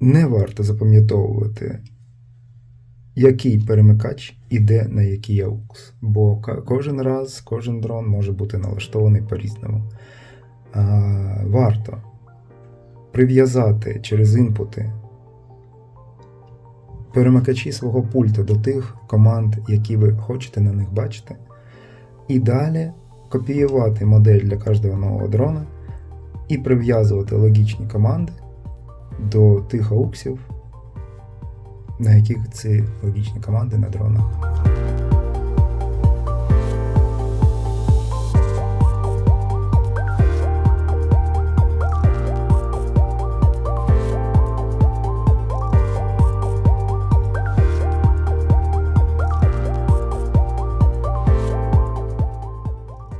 Не варто запам'ятовувати, який перемикач іде на який AUX, бо кожен раз кожен дрон може бути налаштований по-різному. Варто прив'язати через інпути перемикачі свого пульта до тих команд, які ви хочете на них бачити, і далі копіювати модель для кожного нового дрона і прив'язувати логічні команди до тих ауксів, на яких ці логічні команди на дронах.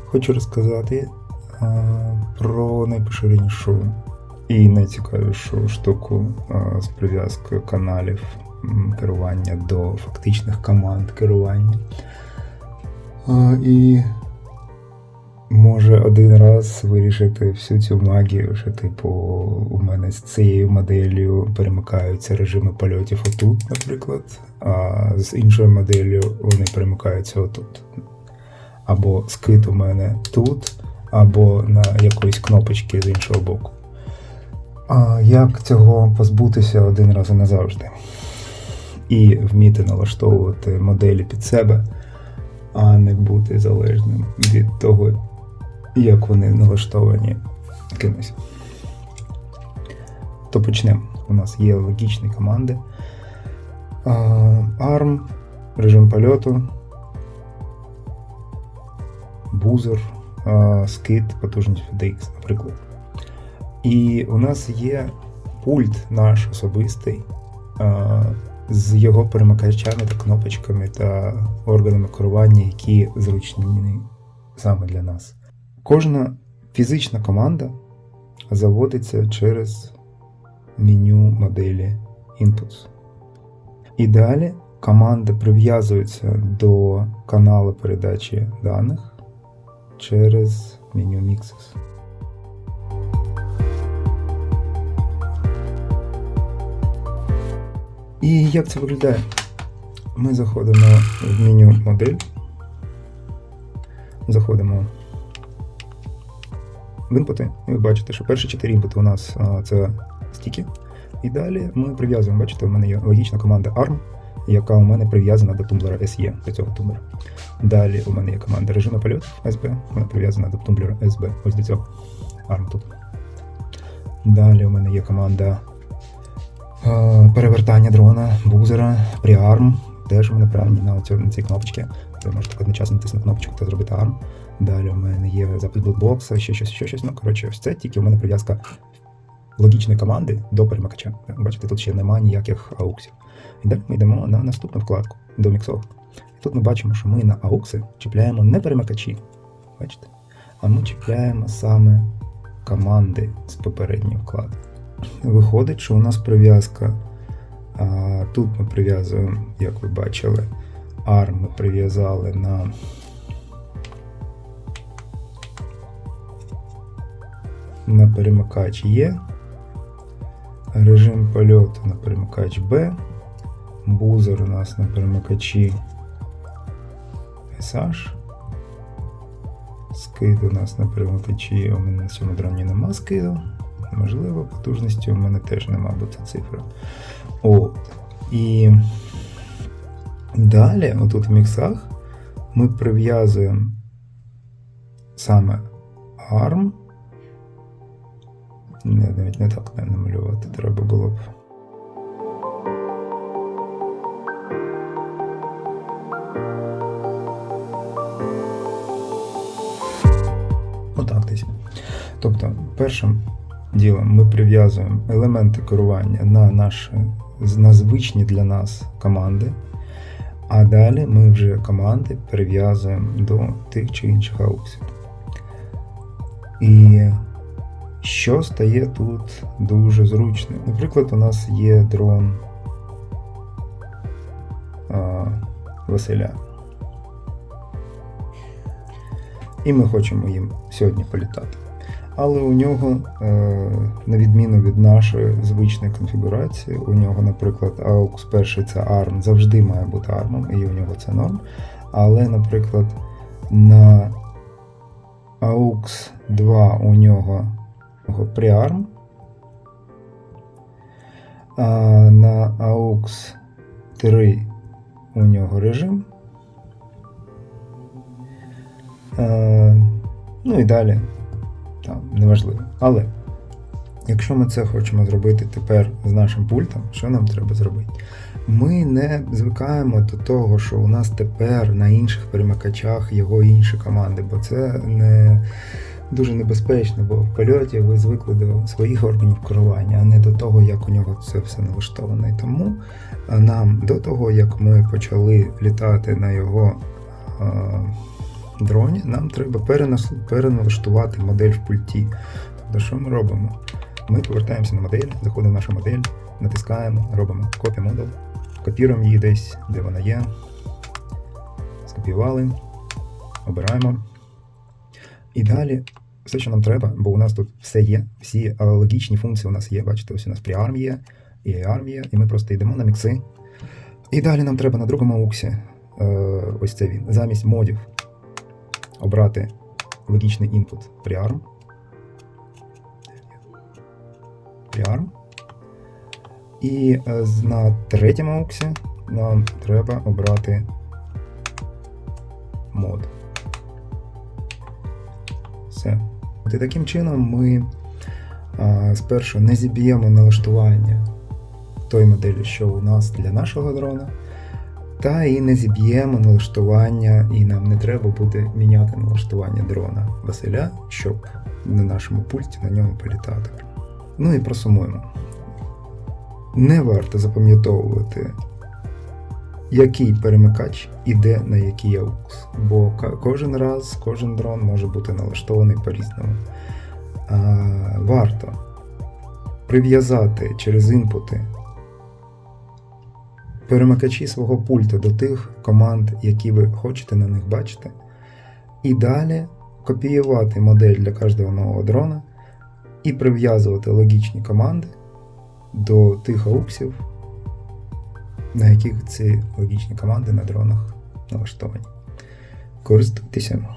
Хочу розказати а, про найпоширенішу і найцікавішу штуку з прив'язкою каналів керування до фактичних команд керування. І може один раз вирішити всю цю магію, що, типу, у мене з цією моделлю перемикаються режими польотів отут, наприклад, а з іншою моделлю вони перемикаються отут. Або скид у мене тут, або на якоїсь кнопочки з іншого боку. А як цього позбутися один раз і назавжди? І вміти налаштовувати моделі під себе, а не бути залежним від того, як вони налаштовані кимось. То почнемо. У нас є логічні команди. ARM, режим польоту, бузер, скид, потужність FDX, наприклад. І у нас є пульт наш особистий з його перемикачами та кнопочками та органами керування, які зручні саме для нас. Кожна фізична команда заводиться через меню моделі Inputs. І далі команди прив'язуються до каналу передачі даних через меню Mixes. І як це виглядає? Ми заходимо в меню модель. Заходимо в інпути, і ви бачите, що перші чотири інпути у нас це стіки. І далі ми прив'язуємо, бачите, у мене є логічна команда ARM, яка у мене прив'язана до тумблера SE, до цього тумблера. Далі у мене є команда режиму польотів SB, вона прив'язана до тумблера SB, ось до цього ARM тут. Далі у мене є команда перевертання дрона, бузера, pre-ARM, теж у мене правильні на, цьому, на цій кнопочці. Ви можете одночасно натиснути кнопочку та зробити ARM. Далі у мене є запис блокбокса, ще щось, ще щось. Ну, коротше, ось це тільки у мене прив'язка логічної команди до перемикача. Бачите, тут ще немає ніяких ауксів. І далі ми йдемо на наступну вкладку до міксов. І тут ми бачимо, що ми на аукси чіпляємо не перемикачі, бачите? А ми чіпляємо саме команди з попередньої вкладки. Виходить, що у нас прив'язка. Тут ми прив'язуємо, як ви бачили, ARM ми прив'язали на на перемикач Є, режим польоту на перемикач Б, бузер у нас на перемикачі SH, скид у нас на перемикачі, у мене на цьому дроні нема скиду. Можливо, потужності у мене теж нема, бо це цифра. От. І далі, отут в міксах, ми прив'язуємо саме ARM. Не, навіть не так не намалювати треба було б. Отак десь. Тобто, першим ділом ми прив'язуємо елементи керування на наші на звичні для нас команди, а далі ми вже команди прив'язуємо до тих чи інших ауксів. І що стає тут дуже зручним. Наприклад, у нас є дрон а, Василя. І ми хочемо їм сьогодні політати. Але у нього, е, на відміну від нашої звичної конфігурації, у нього, наприклад, AUX перший це ARM, завжди має бути ARM, і у нього це норм. Але, наприклад, на AUX 2 у нього pre-ARM, а на AUX 3 у нього режим. Е, ну і далі. Там, неважливо. Але якщо ми це хочемо зробити тепер з нашим пультом, що нам треба зробити? Ми не звикаємо до того, що у нас тепер на інших перемикачах його інші команди, бо це не дуже небезпечно, бо в польоті ви звикли до своїх органів керування, а не до того, як у нього це все налаштовано. І тому нам до того, як ми почали літати на його а, дроні, нам треба переналаштувати модель в пульті. Тобто, що ми робимо? Ми повертаємося на модель, заходимо в нашу модель, натискаємо, робимо copy model, копіруємо її десь, де вона є. Скопіювали, обираємо. І далі все, що нам треба, бо у нас тут все є, всі логічні функції у нас є. Бачите, ось у нас pre-arm є, і ARM є, і ми просто йдемо на мікси. І далі нам треба на другому ауксі, е, ось це він, замість модів обрати логічний інпут pre-arm. Pre-arm. І е, на третьому ауксі нам треба обрати мод. Все. І таким чином ми а, спершу не зіб'ємо налаштування той моделі, що у нас для нашого дрона, та і не зіб'ємо налаштування, і нам не треба буде міняти налаштування дрона Василя, щоб на нашому пульті на ньому політати. Ну і просумуємо. Не варто запам'ятовувати, який перемикач іде на який AUX, бо кожен раз кожен дрон може бути налаштований по-різному. Варто прив'язати через інпути перемикачі свого пульту до тих команд, які ви хочете на них бачити, і далі копіювати модель для кожного нового дрона і прив'язувати логічні команди до тих ауксів, на яких ці логічні команди на дронах налаштовані. Користуйтеся.